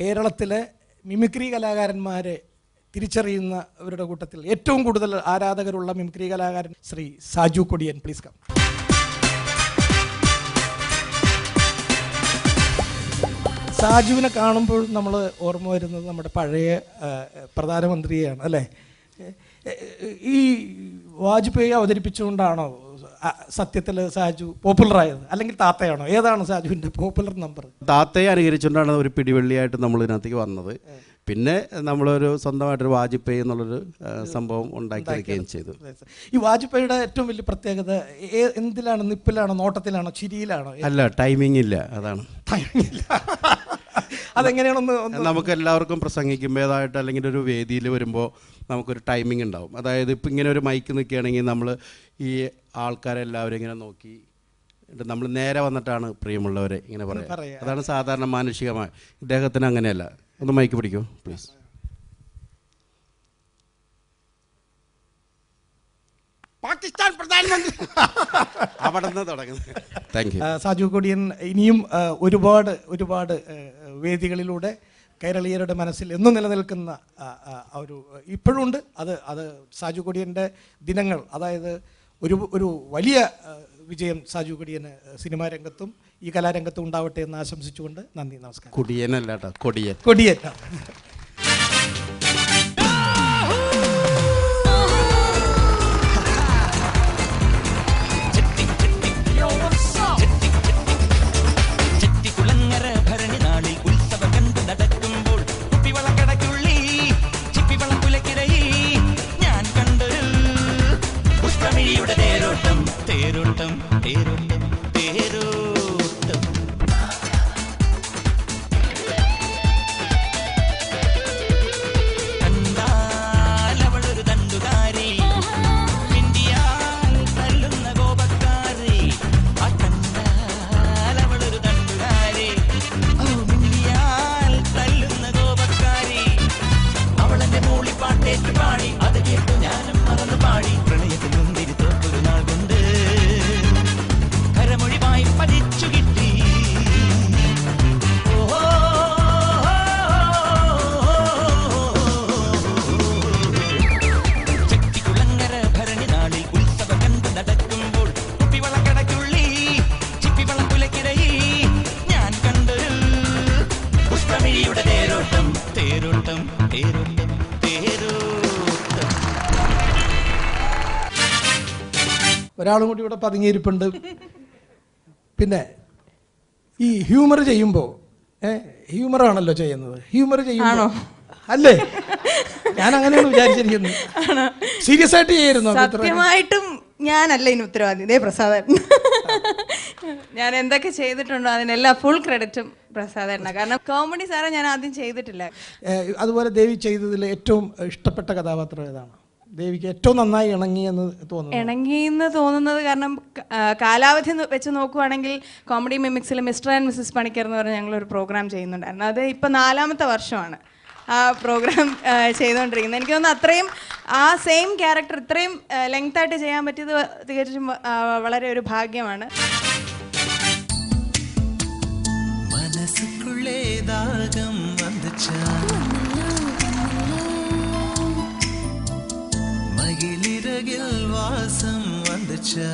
കേരളത്തിലെ മിമിക്രി കലാകാരന്മാരെ തിരിച്ചറിയുന്ന അവരുടെ കൂട്ടത്തിൽ ഏറ്റവും കൂടുതൽ ആരാധകരുള്ള മിമിക്രി കലാകാരൻ ശ്രീ സാജു കൊടിയൻ. പ്ലീസ് കം സാജുവിനെ കാണുമ്പോൾ നമ്മൾ ഓർമ്മ വരുന്നത് നമ്മുടെ പഴയ പ്രധാനമന്ത്രിയാണ് അല്ലേ? ഈ വാജ്പേയി അവതരിപ്പിച്ചുകൊണ്ടാണോ സത്യത്തിൽ സാജു പോപ്പുലറായത്? അല്ലെങ്കിൽ താത്തയാണോ? ഏതാണ് സാജുവിന്റെ പോപ്പുലർ നമ്പർ? താത്തയെ അനുകരിച്ചുകൊണ്ടാണ് ഒരു പിടിവെള്ളിയായിട്ട് നമ്മൾ ഇതിനകത്തേക്ക് വന്നത്. പിന്നെ നമ്മളൊരു സ്വന്തമായിട്ടൊരു വാജ്പേയി എന്നുള്ളൊരു സംഭവം ഉണ്ടാക്കിയെടുക്കുകയും ചെയ്തു. ഈ വാജ്പേയിയുടെ ഏറ്റവും വലിയ പ്രത്യേകത എന്തിലാണ്? നിപ്പിലാണോ? നോട്ടത്തിലാണോ? ചിരിയിലാണോ? അല്ല ടൈമിംഗ് ഇല്ല. അതാണ്. ടൈമില്ല അതെങ്ങനെയാണെന്ന് നമുക്ക് എല്ലാവർക്കും പ്രസംഗിക്കുമ്പോഴേതായിട്ട് അല്ലെങ്കിൽ ഒരു വേദിയിൽ വരുമ്പോൾ നമുക്കൊരു ടൈമിംഗ് ഉണ്ടാവും. അതായത് ഇപ്പം ഇങ്ങനെ ഒരു മൈക്ക് നിൽക്കുകയാണെങ്കിൽ നമ്മൾ ഈ ആൾക്കാരെല്ലാവരും ഇങ്ങനെ നോക്കി നമ്മൾ നേരെ വന്നിട്ടാണ് പ്രിയമുള്ളവരെ ഇങ്ങനെ പറയാം. പറയുക അതാണ് സാധാരണ മാനുഷികമായ ഇദ്ദേഹത്തിന് അങ്ങനെയല്ല. ഒന്ന് മൈക്ക് പിടിക്കൂ പ്ലീസ് പാകിസ്ഥാൻ പ്രധാനമന്ത്രി. അവിടെ നിന്ന് തുടങ്ങുന്നത് താങ്ക് യു സാജു കൊടിയൻ ഇനിയും ഒരുപാട് ഒരുപാട് വേദികളിലൂടെ കേരളീയരുടെ മനസ്സിൽ എന്നും നിലനിൽക്കുന്ന ഒരു ഇപ്പോഴുണ്ട്. അത് അത് സാജു കൊടിയന്റെ ദിനങ്ങൾ അതായത് ഒരു ഒരു വലിയ വിജയം സാജു കൊടിയന് സിനിമാ രംഗത്തും ഈ കലാരംഗത്തും ഉണ്ടാവട്ടെ എന്ന് ആശംസിച്ചുകൊണ്ട് നന്ദി നമസ്കാരം. കൊടിയനല്ലാട്ടോ കൊടിയൻ. കൊടിയൻ. ഒരാളും കൂടി ഇവിടെ പതുങ്ങിയിരിപ്പുണ്ട്. പിന്നെ ഈ ഹ്യൂമർ ചെയ്യുമ്പോൾ ഏഹ് ഹ്യൂമർ ആണല്ലോ ചെയ്യുന്നത്. ഹ്യൂമർ ചെയ്യുമ്പോൾ അല്ലേ? ഞാൻ അങ്ങനെയാണ് വിചാരിച്ചിരിക്കുന്നത് സീരിയസ് ആയിട്ട് ചെയ്യായിരുന്നു സത്യമായിട്ടും ഞാനല്ല ഇതിന് ഉത്തരവാദി. ഇതേ പ്രസാദൻ. ഞാൻ എന്തൊക്കെ ചെയ്തിട്ടുണ്ടോ അതിനെല്ലാം ഫുൾ ക്രെഡിറ്റും പ്രസാദേട്ടനാണ് കാരണം കോമഡി സാറെ ഞാൻ ആദ്യം ചെയ്തിട്ടില്ല. അതുപോലെ ദേവി ചെയ്തതിൽ ഏറ്റവും ഇഷ്ടപ്പെട്ട കഥാപാത്രം ഏതാണ്? ദേവിക്ക് ഏറ്റവും നന്നായി ഇണങ്ങി എന്ന് തോന്നുന്നു. ഇണങ്ങി എന്ന് തോന്നുന്നത് കാരണം കാലാവധി വെച്ച് നോക്കുവാണെങ്കിൽ കോമഡി മിമിക്സിൽ മിസ്റ്റർ ആൻഡ് മിസ്സസ് പണിക്കർ എന്ന് പറഞ്ഞ ഞങ്ങളൊരു പ്രോഗ്രാം ചെയ്യുന്നുണ്ടായിരുന്നു. അത് ഇപ്പം നാലാമത്തെ വർഷമാണ് ആ പ്രോഗ്രാം ചെയ്തുകൊണ്ടിരിക്കുന്നത് എനിക്ക് തോന്നുന്നു അത്രയും ആ സെയിം ക്യാരക്ടർ ഇത്രയും ലെങ്ത് ആയിട്ട് ചെയ്യാൻ പറ്റിയത് തികച്ചും വളരെ ഒരു ഭാഗ്യമാണ്. മനസ്സുക്കുള്ളേ ദാഹം വന്നുച്ചാ வந்துச்சா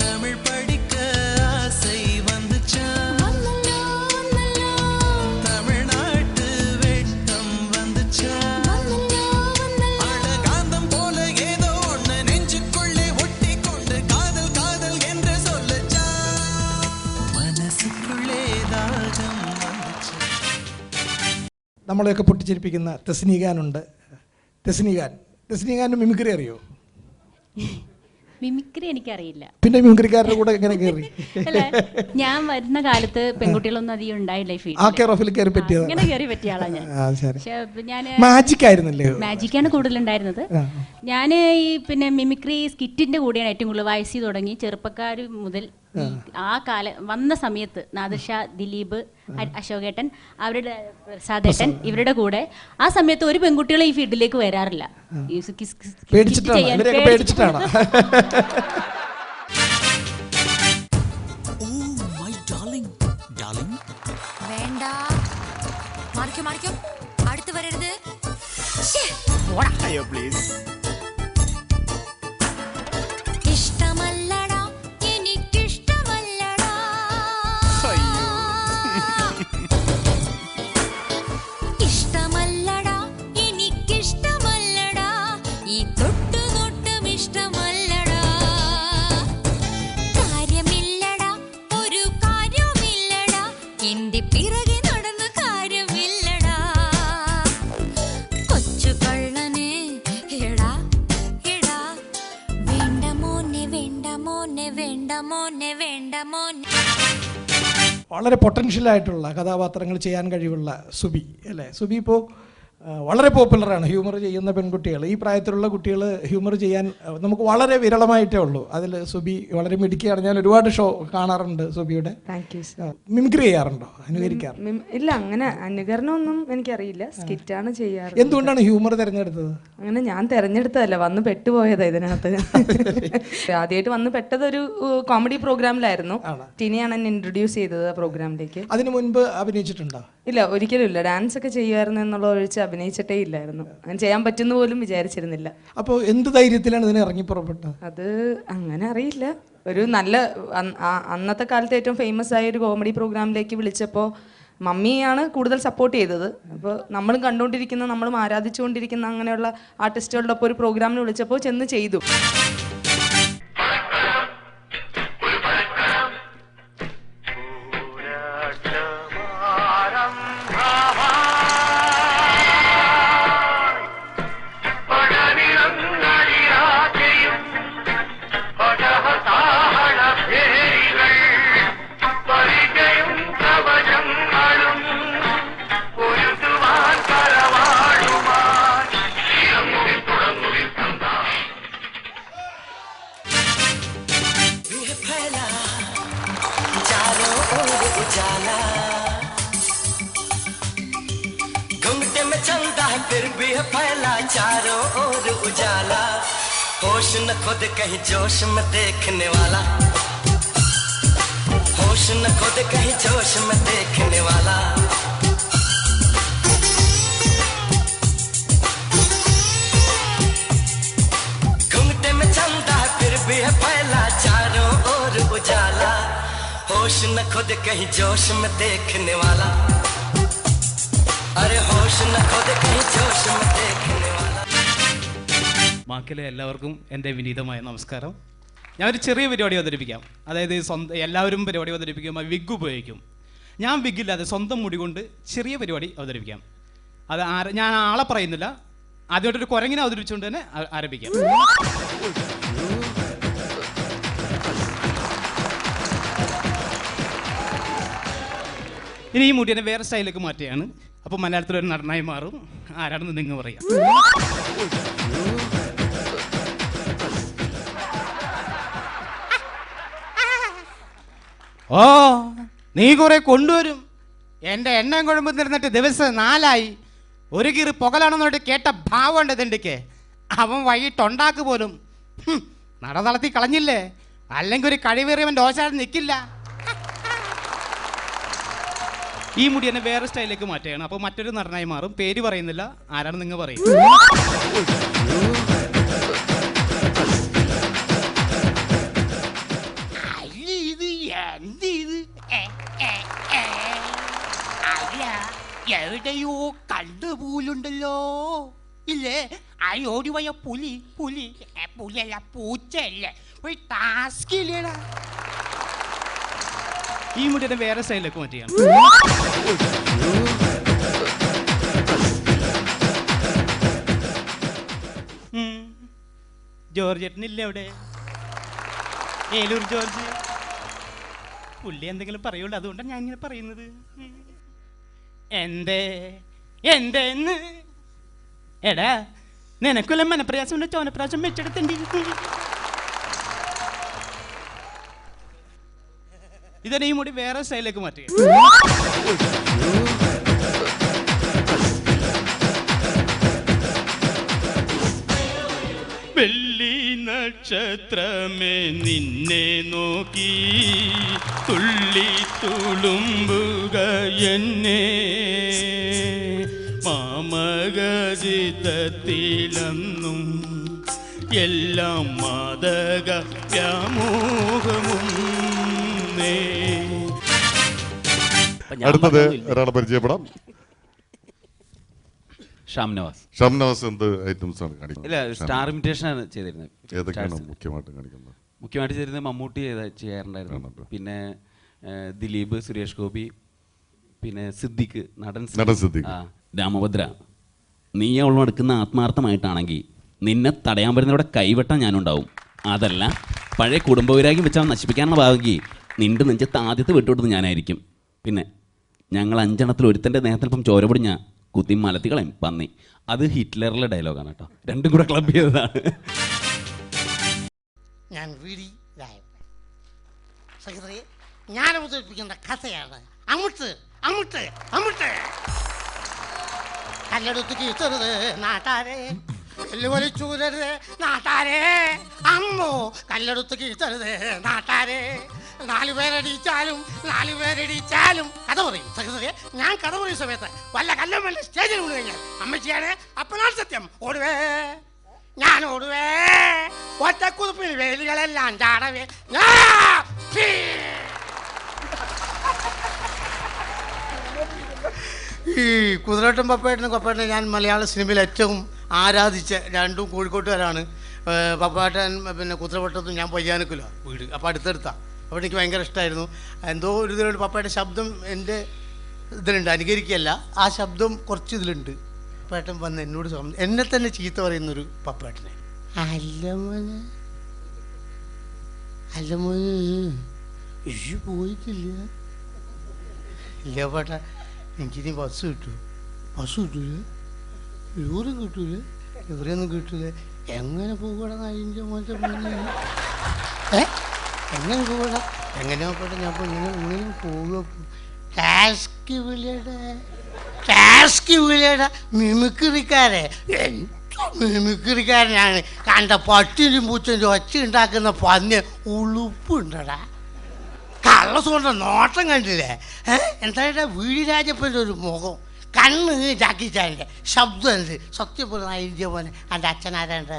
தமிழ் படிக்க ஆசை வந்துச்சா தமிழ்நாட்டு வெட்கம் வந்துச்சா அழகாந்தம் போல ஏதோ ஒண்ணு நெஞ்சுக்குள்ளே ஒட்டி கொண்டு காதல் காதல் என்று சொல்லச்சா മനസ്സുക്കുള്ളേ ദാഹം വന്നുച്ചാ നമ്മളെയൊക്കെ പൊട്ടിച്ചിരിപ്പിക്കുന്ന തെസ്നിഖാനുണ്ട് തെസ്നിഖാൻ തെസ്നിഖാന്റെ മിമിക്രി അറിയോ? മിമിക്രി എനിക്കറിയില്ല. പിന്നെ മിമിക്രിക്കാരുടെ കൂടെ എങ്ങനെ കയറി? ഞാൻ വരുന്ന കാലത്ത് പെൺകുട്ടികളൊന്നും അധികം ഉണ്ടായില്ല ആ ഫീൽഡിൽ കെയർ ഓഫിൽ കയറി പറ്റിയ ആളാ ഞാൻ. ഞാൻ മാജിക് ആയിരുന്നല്ലേ മാജിക്കാണ് കൂടുതലുണ്ടായിരുന്നത്. ഉണ്ടായിരുന്നത് ഞാൻ ഈ പിന്നെ മിമിക്രി സ്കിറ്റിന്റെ കൂടെയാണ് ഏറ്റവും കൂടുതൽ വയസ്സിൽ തുടങ്ങി ചെറുപ്പക്കാർ മുതൽ ആ. കാല വന്ന സമയത്ത് നാദർഷാ ദിലീപ് അശോകേട്ടൻ അവരുടെ പ്രസാദേട്ടൻ ഇവരുടെ കൂടെ ആ സമയത്ത് ഒരു പെൺകുട്ടികളും ഈ ഫീൽഡിലേക്ക് വരാറില്ല. പേടിച്ചിട്ടാണ്? വേണ്ട. മാറിക്കോ മാറിക്കോ. അടുത്ത് വരരുത്. അയ്യോ പ്ലീസ് വളരെ പൊട്ടൻഷ്യലായിട്ടുള്ള കഥാപാത്രങ്ങൾ ചെയ്യാൻ കഴിവുള്ള സുബി അല്ലേ? സുബി ഇപ്പോൾ വളരെ പോപ്പുലറാണ് ഹ്യൂമർ ചെയ്യുന്ന പെൺകുട്ടികൾ. ഈ പ്രായത്തിലുള്ള കുട്ടികൾ ഹ്യൂമർ ചെയ്യാൻ നമുക്ക് വളരെ വിരളമായിട്ടേ ഉള്ളൂ. അതിൽ സുബി വളരെ മിടുക്കിയാണ് ഞാൻ ഒരുപാട് ഷോ കാണാറുണ്ട് സുബിയുടെ. മിമിക്രി ചെയ്യാറുണ്ടോ? അനുകരിക്കാറുണ്ടോ ഇല്ല അങ്ങനെ അനുകരണമൊന്നും എനിക്കറിയില്ല. സ്കിറ്റാണ് ചെയ്യാറ് എന്തുകൊണ്ടാണ് ഹ്യൂമർ തിരഞ്ഞെടുത്തത്? അങ്ങനെ ഞാൻ തിരഞ്ഞെടുത്തതല്ല വന്ന് പെട്ടുപോയതാ ഇതിനകത്ത്. ആദ്യമായിട്ട് വന്ന് പെട്ടത് ഒരു കോമഡി പ്രോഗ്രാമിലായിരുന്നു. ടിനിയാണ് എന്നെ ഇൻട്രൊഡ്യൂസ് ചെയ്തത് ആ പ്രോഗ്രാമിലേക്ക്. അതിനു മുൻപ് അഭിനയിച്ചിട്ടുണ്ടോ? ഇല്ല ഒരിക്കലും ഇല്ല ഡാൻസ് ഒക്കെ ചെയ്യുമായിരുന്നു എന്നുള്ള ഒഴിച്ച് അഭിനയിച്ചിട്ടേ ഇല്ലായിരുന്നു. അങ്ങനെ ചെയ്യാൻ പറ്റുന്ന പോലും വിചാരിച്ചിരുന്നില്ല. അപ്പോൾ എന്ത് ധൈര്യത്തിലാണ് ഇതിനെ ഇറങ്ങി പുറപ്പെട്ടത്? അത് അങ്ങനെ അറിയില്ല. ഒരു നല്ല അന്നത്തെ കാലത്ത് ഏറ്റവും ഫേമസ് ആയ ഒരു കോമഡി പ്രോഗ്രാമിലേക്ക് വിളിച്ചപ്പോൾ മമ്മിയാണ് കൂടുതൽ സപ്പോർട്ട് ചെയ്തത്. അപ്പോൾ നമ്മളും കണ്ടുകൊണ്ടിരിക്കുന്ന നമ്മളും ആരാധിച്ചുകൊണ്ടിരിക്കുന്ന അങ്ങനെയുള്ള ആർട്ടിസ്റ്റുകളുടെ ഒപ്പം ഒരു പ്രോഗ്രാമിന് വിളിച്ചപ്പോൾ ചെന്ന് ചെയ്തു. उजाला घुंघटे में चलता है, फिर भी है फैला चारों ओर उजाला। होश न खुद कहीं जोश में देखने वाला। होश न खुद कहीं जोश में देखने वाला। होश न खुद कहीं जोश में देखने वाला अरे होश न खुद कहीं जोश में देखने वाला ബാക്കിയുള്ള എല്ലാവർക്കും എൻ്റെ വിനീതമായ നമസ്കാരം ഞാൻ ഒരു ചെറിയ പരിപാടി അവതരിപ്പിക്കാം അതായത് സ്വന്തം എല്ലാവരും പരിപാടി അവതരിപ്പിക്കുമ്പോൾ വിഗ് ഉപയോഗിക്കും ഞാൻ വിഗില്ലാതെ സ്വന്തം മുടി കൊണ്ട് ചെറിയ പരിപാടി അവതരിപ്പിക്കാം അത് ആര ഞാൻ ആളെ പറയുന്നില്ല ആദ്യമായിട്ടൊരു കുരങ്ങിനെ അവതരിപ്പിച്ചുകൊണ്ട് തന്നെ ആ- ആരംഭിക്കാം ഇനി ഈ മുടിയെ വേറെ സ്റ്റൈലിലേക്ക് മാറ്റുകയാണ്. അപ്പോൾ മലയാളത്തിൽ ഒരു നടനായി മാറും. ആരാണെന്ന് നിങ്ങൾ പറയാം. ഓ നീ കുറെ കൊണ്ടുവരും. എന്റെ എണ്ണയും കുഴമ്പ് നിന്നിട്ട് ദിവസം നാലായി. ഒരു കീറി പറഞ്ഞിട്ട് കേട്ട ഭാവമുണ്ട് ഇതിന്റെക്ക് അവൻ വൈകിട്ടുണ്ടാക്ക് പോലും. നട നടത്തി കളഞ്ഞില്ലേ? അല്ലെങ്കിൽ ഒരു കഴിവേറിയവൻ ദോശ നിൽക്കില്ല ഈ മുടി എന്നെ വേറെ സ്റ്റൈലിലേക്ക് മാറ്റുകയാണ്. അപ്പോൾ മറ്റൊരു നടനായി മാറും. പേര് പറയുന്നില്ല. ആരാണ് നിങ്ങൾ പറയും. എവിടെയോ കണ്ടുപോലുണ്ടല്ലോ. ഇല്ലേ? ആ ഓടി പോയ പുലി പുലി പുലിയല്ല പൂച്ചയല്ലേ? പോയി ടാസ്ക് ഇല്ലേടാ. ഈ മുടിയുടെ വേറെ സ്റ്റൈലിലേക്ക് മാറ്റിയാണ്. ജോർജ് ഏട്ടനില്ലേ അവിടെ? ഏലൂർ ജോർജ്. പുള്ളി എന്തെങ്കിലും പറയുള്ളൂ അതുകൊണ്ടാണ് ഞാൻ ഇങ്ങനെ പറയുന്നത്. എന്തേ? എന്തേന്ന്? എടാ നിനക്കുള്ള മനപ്രയാസം ചോനപ്രയാസം വെച്ചെടുത്തണ്ടി ഇതന്നെ ഈ മുടി വേറെ സ്റ്റൈലിലേക്ക് മാറ്റി. വെള്ളി നക്ഷത്രമേ നിന്നെ നോക്കി തുള്ളി തുളുമ്പുക എന്നെ. മാമകജിതത്തിലെന്നും എല്ലാം മാതക വ്യാമോഹമും നേ അടുത്തത് ഒരാളെ പരിചയപ്പെടാം. ഷാം നവാസ്. ഷംനവാസ് എന്ത് ഐറ്റംസ് ആണ് കാണിക്കുന്നത്? ഇല്ല സ്റ്റാർ ഇമിറ്റേഷൻ ആണ് ചെയ്തിരുന്നത്. ഏതൊക്കെയാണ് മുഖ്യമായിട്ട് കാണിക്കുന്നത്? മുഖ്യമായിട്ട് ചെയ്തിരുന്നത് മമ്മൂട്ടി ചെയ്ത- ചെയ്യാറുണ്ടായിരുന്നു. ആണല്ലോ. പിന്നെ ഏഹ്, ദിലീപ് സുരേഷ് ഗോപി പിന്നെ സിദ്ദിഖ് നടൻ നടൻ സിദ്ദിഖ്. ആ. രാമഭദ്ര. നീ അവളോട് എടുക്കുന്ന ആത്മാർത്ഥമായിട്ടാണെങ്കിൽ നിന്നെ തടയാൻ വരുന്നവിടെ കൈവെട്ടാൻ ഞാനുണ്ടാവും. അതല്ല പഴയ കുടുംബവൈരാഗ്യം വെച്ചാൽ നശിപ്പിക്കാനുള്ള ഭാഗി നിന്റെ നെഞ്ചത്ത് ആദ്യത്തെ വിട്ടുകൊടുത്ത് ഞാനായിരിക്കും. പിന്നെ ഞങ്ങൾ അഞ്ചെണ്ണത്തിൽ ഒരുത്തന്റെ നേരത്തിലിപ്പം ചോരപൊടി ഞാൻ കുത്തി മലത്തി പന്നി. അത് ഹിറ്റ്ലറിലെ ഡയലോഗാണ് കേട്ടോ. രണ്ടും കൂടെ ക്ലബ് ചെയ്തതാണ്. ഞാൻ വീടി ഞാൻ അവതരിപ്പിക്കുന്ന കഥയാണ്. അമുട്ട് അമുട്ട് അമുട്ട്. കല്ലെടുത്ത് കീഴ്ത്തരുത് നാട്ടാരെ. വെല്ലുവിളിച്ചൂരരുത് നാട്ടാരെ. അമ്മോ കല്ലെടുത്ത് കീച്ചരുത് നാട്ടാരേ. നാലു പേരടിച്ചാലും നാലു പേരടിച്ചാലും. കഥ പറയും. സെക്രട്ടറി ഞാൻ കഥ പറയും സമയത്ത്. വല്ല കല്ലും വല്ല സ്റ്റേജിൽ വീണ് കഴിഞ്ഞാൽ. അമ്മച്ചിയാണ് അപ്പനാൾ സത്യം. ഓടുവേ. ഞാൻ ഓടുവേ. ഒറ്റക്കുതിപ്പിൽ വേലികളെല്ലാം ചാടവേ! ഈ കുതിരട്ടും പപ്പേട്ടനും കൊപ്പേട്ടനും ഞാൻ മലയാള സിനിമയിൽ ഏറ്റവും ആരാധിച്ച രണ്ടും കോഴിക്കോട്ടുകാരാണ്. പപ്പാട്ടൻ പിന്നെ കുതിരവട്ടത്തും ഞാൻ പയ്യാനക്കില്ല വീട്. അപ്പോൾ അടുത്തടുത്താണ് അപ്പോൾ എനിക്ക് ഭയങ്കര ഇഷ്ടമായിരുന്നു എന്തോ ഒരു ഇതിലുണ്ട്. പപ്പയുടെ ശബ്ദം എന്റെ ഇതിലുണ്ട്. അനുകരിക്കുകയല്ല. ആ ശബ്ദം കുറച്ച് ഇതിലുണ്ട് പപ്പേട്ടൻ വന്ന് എന്നോട് എന്നെ തന്നെ ചീത്ത പറയുന്നൊരു പപ്പേട്ടനെ. അല്ല മോനെ. അല്ല മോനെ. ഇഷ് പോയിട്ടില്ല. ഇല്ല പേട്ട എനിക്കിനി ബസ് കിട്ടൂ. ബസ് കിട്ടൂല? ലോറും കിട്ടൂല? ഇവരെയൊന്നും കിട്ടൂല? എങ്ങനെ പോകണം അതിന്റെ മോശം എങ്ങനെ പോകണം എങ്ങനെ പോകട്ടെ ഞാൻ ഇങ്ങനെ ഇങ്ങനെ പോവുക ടാസ്ക് വിളിയടെ. ടാസ്ക് വിളിയടെ. മിമിക്രിക്കാരെ. മിമിക്രിക്കാരനാണ്. കണ്ട പട്ടിനും പൂച്ചന്റെ ഒച്ച ഉണ്ടാക്കുന്ന പന്നി ഉളുപ്പുണ്ടടാ. കള്ളസുകൊണ്ട് നോട്ടം കണ്ടില്ലേ? എന്താ വീടിരാജപ്പന്റെ ഒരു മുഖം? കണ്ണ് ജാക്കി ചാന്റെ ശബ്ദം എന്ത്? സത്യം പറഞ്ഞ ഇന്ത്യ പോലെ എന്റെ അച്ഛനാരണ്ട്?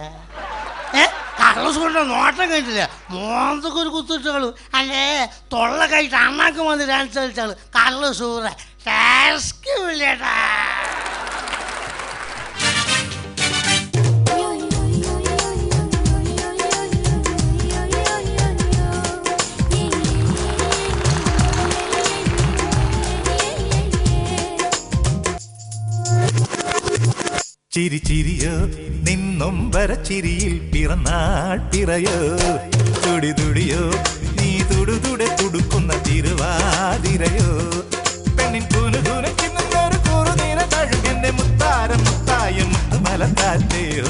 ഏ? കള്ളസുകൊണ്ട് നോട്ടം കണ്ടില്ല മോന്തൊക്കെ ഒരു കുത്തിട്ടാളു അല്ലേ? തൊള്ള കഴിച്ച് അണ്ണാക്ക് വന്ന് ഡാൻസ് കളിച്ചാൾ കള്ള സൂറ ടാസ്ക് വില്ലേട്ടാ ചിരി ചിരിയോ? നിന്നും വരച്ചിരിയിൽ പിറന്നാൾ പിറയോ? തുടി തുടിയോ? നീ തുടുതുടെ തുടുക്കുന്ന തിരുവാതിരയോ? പെണ്ണിൻ കൂനു കൂനക്കിന്നും കൂറുനീന മുത്താരം മുത്തായ മുത്തുമലത്താറ്റയോ